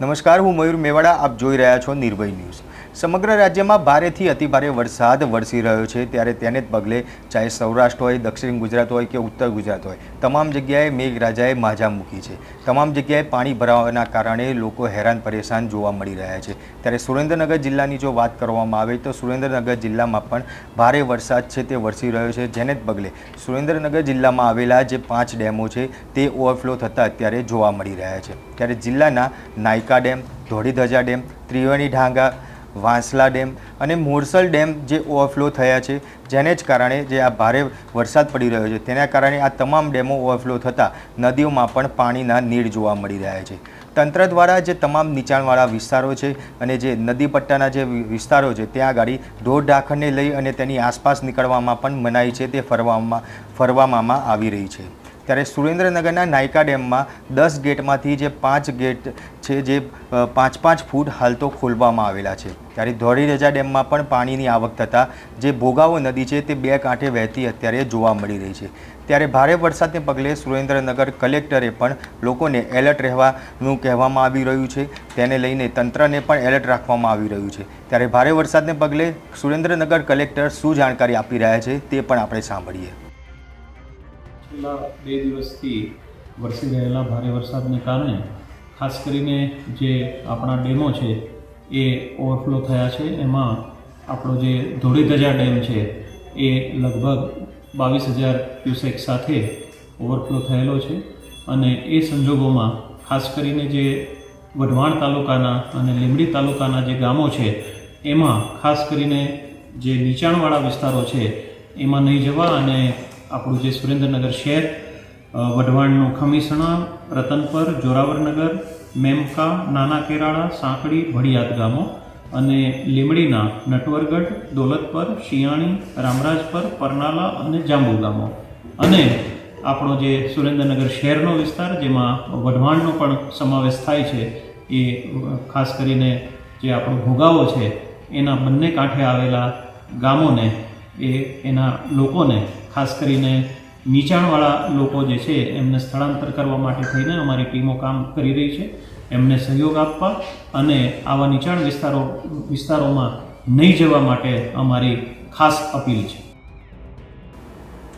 નમસ્કાર હું મયુર મેવાડા આપ જોઈ રહ્યા છો નિર્ભય ન્યૂઝ. સમગ્ર રાજ્યમાં ભારેથી અતિભારે વરસાદ વરસી રહ્યો છે. ત્યારે તેને જ પગલે ચાહે સૌરાષ્ટ્ર હોય, દક્ષિણ ગુજરાત હોય કે ઉત્તર ગુજરાત હોય, તમામ જગ્યાએ મેઘરાજાએ માજા મૂકી છે. તમામ જગ્યાએ પાણી ભરાવાના કારણે લોકો હેરાન પરેશાન જોવા મળી રહ્યા છે. ત્યારે સુરેન્દ્રનગર જિલ્લાની જો વાત કરવામાં આવે તો સુરેન્દ્રનગર જિલ્લામાં પણ ભારે વરસાદ છે તે વરસી રહ્યો છે. જેને જ પગલે સુરેન્દ્રનગર જિલ્લામાં આવેલા જે પાંચ ડેમો છે તે ઓવરફ્લો થતા અત્યારે જોવા મળી રહ્યા છે. ત્યારે જિલ્લાના Nayka dam, Dholidhaja dam, Triveni Dhanga Vansla dam અને મોરસલ ડેમ જે ઓવરફ્લો થયા છે, જેને જ કારણે જે આ ભારે વરસાદ પડી રહ્યો છે, તેના કારણે આ તમામ ડેમો ઓવરફ્લો થતાં નદીઓમાં પણ પાણીના નીર જોવા મળી રહ્યા છે. તંત્ર દ્વારા જે તમામ નીચાણવાળા વિસ્તારો છે અને જે નદી પટ્ટાના જે વિસ્તારો છે, ત્યાં આગળ ઢોર ઢાંખરને લઈ અને તેની આસપાસ નીકળવામાં પણ મનાઈ છે, તે ફરવામાં ફરવામાં આવી રહી છે. ત્યારે સુરેન્દ્રનગરના નાયકા ડેમમાં દસ ગેટમાંથી જે પાંચ ગેટ છે, જે પાંચ પાંચ ફૂટ હાલ તો ખોલવામાં આવેલા છે. ત્યારે ધોળીરજા ડેમમાં પણ પાણીની આવક થતાં જે ભોગાવો નદી છે, તે બે કાંઠે વહેતી અત્યારે જોવા મળી રહી છે. ત્યારે ભારે વરસાદને પગલે સુરેન્દ્રનગર કલેક્ટરે પણ લોકોને એલર્ટ રહેવાનું કહેવામાં આવી રહ્યું છે. તેને લઈને તંત્રને પણ એલર્ટ રાખવામાં આવી રહ્યું છે. ત્યારે ભારે વરસાદને પગલે સુરેન્દ્રનગર કલેક્ટર શું જાણકારી આપી રહ્યા છે, તે પણ આપણે સાંભળીએ. છેલ્લા બે દિવસથી વરસી રહેલા ભારે વરસાદને કારણે ખાસ કરીને જે આપણા ડેમો છે એ ઓવરફ્લો થયા છે. એમાં આપણો જે ધોળીધજા ડેમ છે એ લગભગ બાવીસ હજાર ક્યુસેક સાથે ઓવરફ્લો થયેલો છે અને એ સંજોગોમાં ખાસ કરીને જે વઢવાણ તાલુકાના અને લીંબડી તાલુકાના જે ગામો છે એમાં ખાસ કરીને જે નીચાણવાળા વિસ્તારો છે એમાં નહીં જવા અને આપણું જે સુરેન્દ્રનગર શહેર વઢવાણનું ખમીસણા રતનપર, જોરાવરનગર, મેમકા, નાના કેરાળા, સાંકડી ભડિયાદ ગામો અને લીમડીના નટવરગઢ, દોલતપર શિયાણી રામરાજપર, પરનાલા અને જાંબુ ગામો. અને આપણો જે સુરેન્દ્રનગર શહેરનો વિસ્તાર, જેમાં વઢવાણનો પણ સમાવેશ થાય છે, એ, ખાસ કરીને જે આપણો ભોગાવો છે, એના બંને કાંઠે આવેલા ગામોને, એ, એના લોકોને ખાસ કરીને નીચાણવાળા લોકો જે છે, એમને સ્થળાંતર કરવા માટે થઈને અમારી ટીમો કામ કરી રહી છે. એમને સહયોગ આપવા અને આવા નીચાણ વિસ્તારો, વિસ્તારોમાં નહીં જવા માટે અમારી ખાસ અપીલ છે.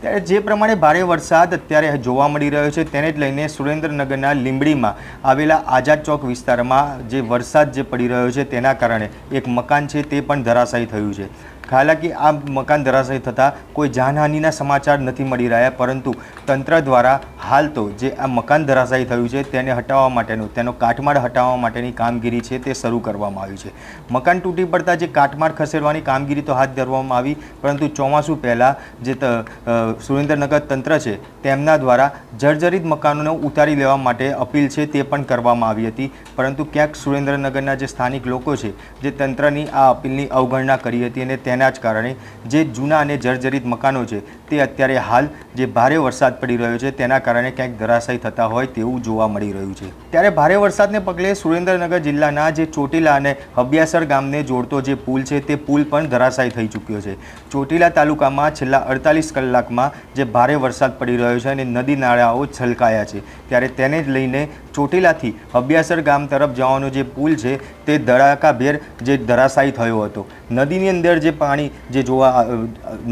ત્યારે જે પ્રમાણે ભારે વરસાદ અત્યારે જોવા મળી રહ્યો છે, તેને જ લઈને સુરેન્દ્રનગરના લીંબડીમાં આવેલા આઝાદ ચોક વિસ્તારમાં જે વરસાદ જે પડી રહ્યો છે, તેના કારણે એક મકાન છે, તે પણ ધરાશાયી થયું છે. હાલાકી આ મકાન ધરાશાયી થતાં કોઈ જાનહાનિના સમાચાર નથી મળી રહ્યા, પરંતુ તંત્ર દ્વારા હાલ તો જે આ મકાન ધરાશાયી થયું છે તેને હટાવવા માટેનું, તેનો કાટમાળ હટાવવા માટેની કામગીરી છે તે શરૂ કરવામાં આવી છે. મકાન તૂટી પડતા જે કાટમાળ ખસેડવાની કામગીરી તો હાથ ધરવામાં આવી, પરંતુ ચોમાસું પહેલાં જે સુરેન્દ્રનગર તંત્ર છે તેમના દ્વારા જર્જરિત મકાનોને ઉતારી લેવા માટે અપીલ છે તે પણ કરવામાં આવી હતી, પરંતુ ક્યાંક સુરેન્દ્રનગરના જે સ્થાનિક લોકો છે જે તંત્રની આ અપીલની અવગણના કરી હતી અને તેના જ કારણે જે જૂના અને જર્જરિત મકાનો છે તે અત્યારે હાલ જે ભારે વરસાદ પડી રહ્યો છે તેના કારણે ક્યાંક ધરાશાયી થતા હોય તેવું જોવા મળી રહ્યું છે. ત્યારે ભારે વરસાદને પગલે સુરેન્દ્રનગર જિલ્લાના જે ચોટીલા અને હબિયાસર ગામને જોડતો જે પુલ છે તે પુલ પણ ધરાશાયી થઈ ચૂક્યો છે. ચોટીલા તાલુકામાં છેલ્લા અડતાલીસ કલાકમાં જે ભારે વરસાદ પડી રહ્યો છે અને નદી નાળાઓ છલકાયા છે. ત્યારે તેને જ લઈને ચોટીલાથી અભ્યાસર ગામ તરફ જવાનો જે પુલ છે તે ધડાકાભેર જે ધરાશાયી થયો હતો. નદીની અંદર જે પાણી જે જોવા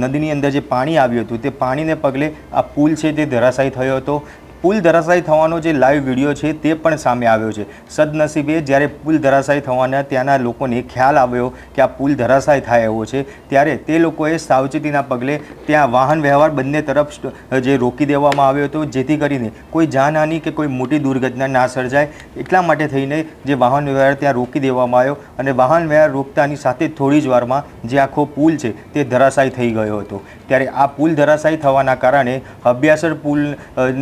નદીની અંદર જે પાણી આવ્યું હતું, તે પાણીને પગલે આ પુલ છે તે ધરાશાયી થયો હતો. પુલ ધરાશાયી થવાનો જે લાઈવ વીડિયો છે તે પણ સામે આવ્યો છે. સદનસીબે જ્યારે પુલ ધરાશાયી થવાના ત્યાંના લોકોને ખ્યાલ આવ્યો કે આ પુલ ધરાશાયી થાય એવો છે, ત્યારે તે લોકોએ સાવચેતીના પગલે ત્યાં વાહન વ્યવહાર બંને તરફ જે રોકી દેવામાં આવ્યો હતો, જેથી કરીને કોઈ જાનહાનિ કે કોઈ મોટી દુર્ઘટના ના સર્જાય. એટલા માટે થઈને જે વાહન વ્યવહાર ત્યાં રોકી દેવામાં આવ્યો અને વાહન વ્યવહાર રોકતાની સાથે થોડી જ વારમાં જે આખો પુલ છે તે ધરાશાયી થઈ ગયો હતો. ત્યારે આ પુલ ધરાશાયી થવાના કારણે અભ્યાસર પુલ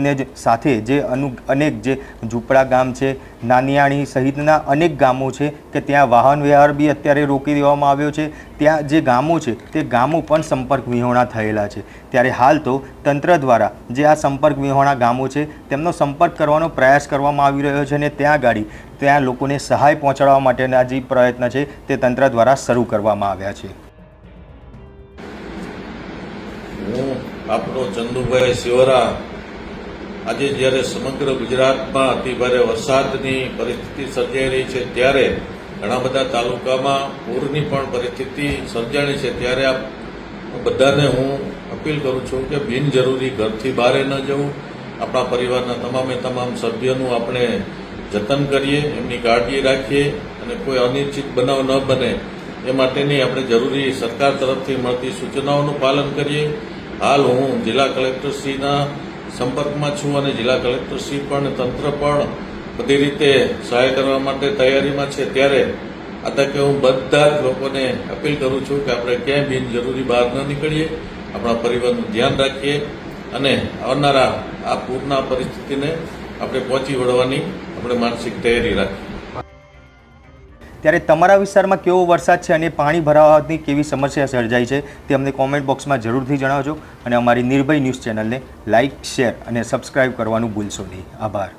ને જ સાથે જે અનુ, અનેક જે ઝૂંપડા ગામ છે, નાનિયાણી સહિતના અનેક ગામો છે કે ત્યાં વાહન વ્યવહાર બી અત્યારે રોકી દેવામાં આવ્યો છે. ત્યાં જે ગામો છે, તે ગામો પણ સંપર્ક વિહોણા થયેલા છે. ત્યારે હાલ તો તંત્ર દ્વારા જે આ સંપર્ક વિહોણા ગામો છે, તેમનો સંપર્ક કરવાનો પ્રયાસ કરવામાં આવી રહ્યો છે અને ત્યાં ગાડી, ત્યાં લોકોને સહાય પહોંચાડવા માટેના જે પ્રયત્ન છે, તે તંત્ર દ્વારા શરૂ કરવામાં આવ્યા છે. આપણો ચંદુભાઈ શિવરા આજે જ્યારે સમગ્ર ગુજરાતમાં અતિભારે વરસાદની પરિસ્થિતિ સર્જાઈ રહી છે, ત્યારે ઘણા બધા તાલુકામાં પૂરની પણ પરિસ્થિતિ સર્જાણી છે. ત્યારે આ બધાને હું અપીલ કરું છું કે બિનજરૂરી ઘરથી બહાર ન જવું. આપણા પરિવારના તમામે તમામ સભ્યનું આપણે જતન કરીએ, એમની કાળજી રાખીએ અને કોઈ અનિશ્ચિત બનાવ ન બને. એ માટેની આપણે જરૂરી સરકાર તરફથી મળતી સૂચનાઓનું પાલન કરીએ. હાલ હું જિલ્લા કલેક્ટરશ્રીના સંપર્કમાં છું અને જિલ્લા કલેક્ટરશ્રી પણ તંત્ર પણ બધી રીતે સહાય કરવા માટે તૈયારીમાં છે. ત્યારે આ તકે હું બધા જ લોકોને અપીલ કરું છું કે આપણે ક્યાંય બિનજરૂરી બહાર ન નીકળીએ. આપણા પરિવારનું ધ્યાન રાખીએ અને આવનારા આ પૂરના પરિસ્થિતિને આપણે પહોંચી વળવાની આપણે માનસિક તૈયારી રાખીએ. ત્યારે તમારા વિસ્તારમાં કેવો વરસાદ છે અને પાણી ભરાવાની કેવી સમસ્યા સર્જાઈ છે તે અમને કોમેન્ટ બોક્સમાં જરૂરથી જણાવજો અને અમારી નિર્ભય ન્યૂઝ ચેનલને લાઇક શેર અને સબસ્ક્રાઇબ કરવાનું ભૂલશો નહીં. આભાર.